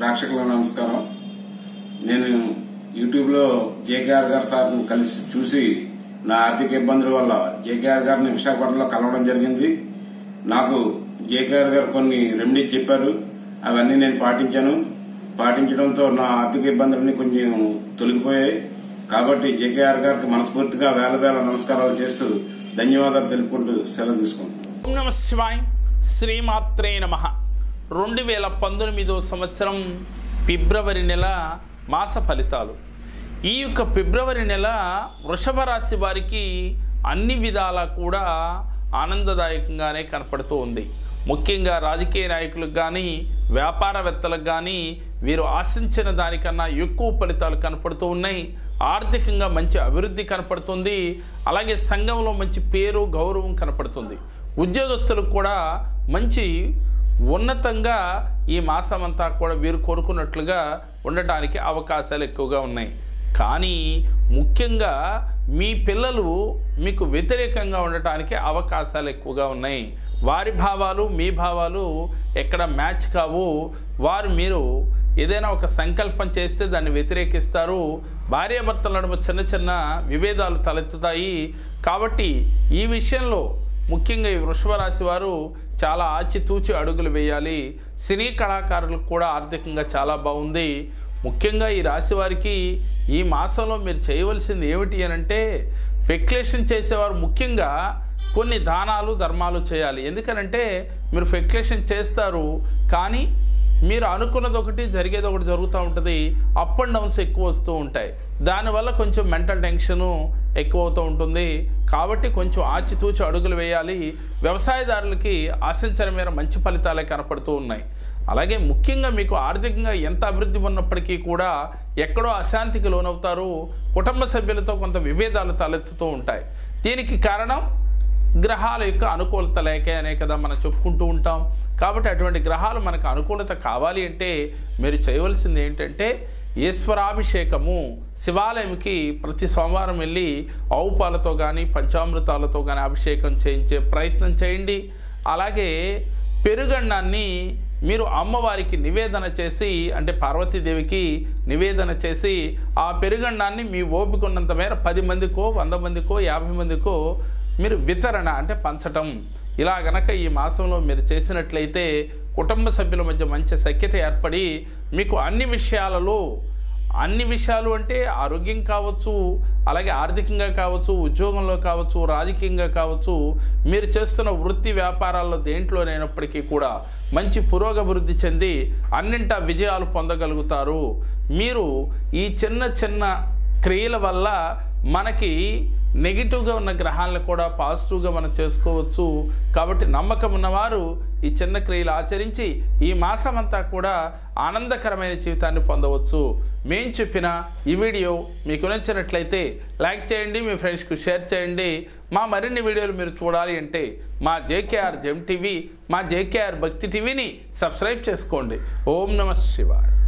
ప్రేక్షకుల నమస్కారం. నేను యూట్యూబ్లో జేకేఆర్ గారు సార్ని కలిసి చూసి నా ఆర్థిక ఇబ్బందుల వల్ల జేకేఆర్ గారిని విశాఖపట్నంలో కలవడం జరిగింది. నాకు జేకేఆర్ గారు కొన్ని రెమెడీ చెప్పారు. అవన్నీ నేను పాటించాను. పాటించడంతో నా ఆర్థిక ఇబ్బందులన్నీ కొంచెం తొలగిపోయాయి. కాబట్టి జేకేఆర్ గారికి మనస్ఫూర్తిగా వేల వేల నమస్కారాలు చేస్తూ ధన్యవాదాలు తెలుపుకుంటూ సెలవు తీసుకుంటాను శ్రీమాత్రే నమః. రెండు వేల పంతొమ్మిదో సంవత్సరం ఫిబ్రవరి నెల మాస ఫలితాలు. ఈ యొక్క ఫిబ్రవరి నెల వృషభ రాశి వారికి అన్ని విధాలా కూడా ఆనందదాయకంగానే కనపడుతూ ఉంది. ముఖ్యంగా రాజకీయ నాయకులకు కానీ వ్యాపారవేత్తలకు కానీ వీరు ఆశించిన దానికన్నా ఎక్కువ ఫలితాలు కనపడుతూ ఉన్నాయి. ఆర్థికంగా మంచి అభివృద్ధి కనపడుతుంది. అలాగే సంఘంలో మంచి పేరు గౌరవం కనపడుతుంది. ఉద్యోగస్తులకు కూడా మంచి ఉన్నతంగా ఈ మాసం అంతా కూడా వీరు కోరుకున్నట్లుగా ఉండటానికి అవకాశాలు ఎక్కువగా ఉన్నాయి. కానీ ముఖ్యంగా మీ పిల్లలు మీకు వ్యతిరేకంగా ఉండటానికి అవకాశాలు ఎక్కువగా ఉన్నాయి. వారి భావాలు మీ భావాలు ఎక్కడ మ్యాచ్ కావు. వారు మీరు ఏదైనా ఒక సంకల్పం చేస్తే దాన్ని వ్యతిరేకిస్తారు. భార్యాభర్తల నడుమ చిన్న చిన్న విభేదాలు తలెత్తుతాయి. కాబట్టి ఈ విషయంలో ముఖ్యంగా ఈ వృషభ రాశి వారు చాలా ఆచితూచి అడుగులు వేయాలి. సినీ కళాకారులకు కూడా ఆర్థికంగా చాలా బాగుంది. ముఖ్యంగా ఈ రాశి వారికి ఈ మాసంలో మీరు చేయవలసింది ఏమిటి అని అంటే ఫెక్లేషన్ చేసేవారు ముఖ్యంగా కొన్ని దానాలు ధర్మాలు చేయాలి. ఎందుకనంటే మీరు ఫెక్లేషన్ చేస్తారు కానీ మీరు అనుకున్నది ఒకటి జరిగేది ఒకటి జరుగుతూ ఉంటుంది. అప్ అండ్ డౌన్స్ ఎక్కువ వస్తూ ఉంటాయి. దానివల్ల కొంచెం మెంటల్ టెన్షను ఎక్కువ అవుతూ ఉంటుంది. కాబట్టి కొంచెం ఆచితూచి అడుగులు వేయాలి. వ్యవసాయదారులకి ఆశించిన మేర మంచి ఫలితాలే కనపడుతూ ఉన్నాయి. అలాగే ముఖ్యంగా మీకు ఆర్థికంగా ఎంత అభివృద్ధి ఉన్నప్పటికీ కూడా ఎక్కడో అశాంతికి లోనవుతారు. కుటుంబ సభ్యులతో కొంత విభేదాలు తలెత్తుతూ ఉంటాయి. దీనికి కారణం గ్రహాల యొక్క అనుకూలత లేకే అనే కదా మనం చెప్పుకుంటూ ఉంటాం. కాబట్టి అటువంటి గ్రహాలు మనకు అనుకూలత కావాలి అంటే మీరు చేయవలసింది ఏంటంటే ఈశ్వరాభిషేకము. శివాలయంకి ప్రతి సోమవారం వెళ్ళి ఆవు పాలతో కానీ పంచామృతాలతో కానీ అభిషేకం చేయించే ప్రయత్నం చేయండి. అలాగే పెరుగన్నాన్ని మీరు అమ్మవారికి నివేదన చేసి అంటే పార్వతీదేవికి నివేదన చేసి ఆ పెరుగన్నాన్ని మీ ఓపికన్నంత మేర పది మందికో వంద మందికో యాభై మందికో మీరు వితరణ అంటే పంచటం. ఇలా గనక ఈ మాసంలో మీరు చేసినట్లయితే కుటుంబ సభ్యుల మధ్య మంచి సఖ్యత ఏర్పడి మీకు అన్ని విషయాలలో అన్ని విషయాలు అంటే ఆరోగ్యం కావచ్చు అలాగే ఆర్థికంగా కావచ్చు ఉద్యోగంలో కావచ్చు రాజకీయంగా కావచ్చు మీరు చేస్తున్న వృత్తి వ్యాపారాల్లో దేంట్లోనైనప్పటికీ కూడా మంచి పురోగభివృద్ధి చెంది అన్నింటా విజయాలు పొందగలుగుతారు. మీరు ఈ చిన్న చిన్న క్రియల వల్ల మనకి నెగిటివ్గా ఉన్న గ్రహాలను కూడా పాజిటివ్గా మనం చేసుకోవచ్చు. కాబట్టి నమ్మకం ఉన్నవారు ఈ చిన్న క్రియలు ఆచరించి ఈ మాసం అంతా కూడా ఆనందకరమైన జీవితాన్ని పొందవచ్చు. మేము చెప్పిన ఈ వీడియో మీకు నచ్చినట్లయితే లైక్ చేయండి మీ ఫ్రెండ్స్కి షేర్ చేయండి. మా మరిన్ని వీడియోలు మీరు చూడాలి అంటే మా జేకేఆర్ జెమ్ టీవీ మా జేకేఆర్ భక్తి టీవీని సబ్స్క్రైబ్ చేసుకోండి. ఓం నమ శివాయ.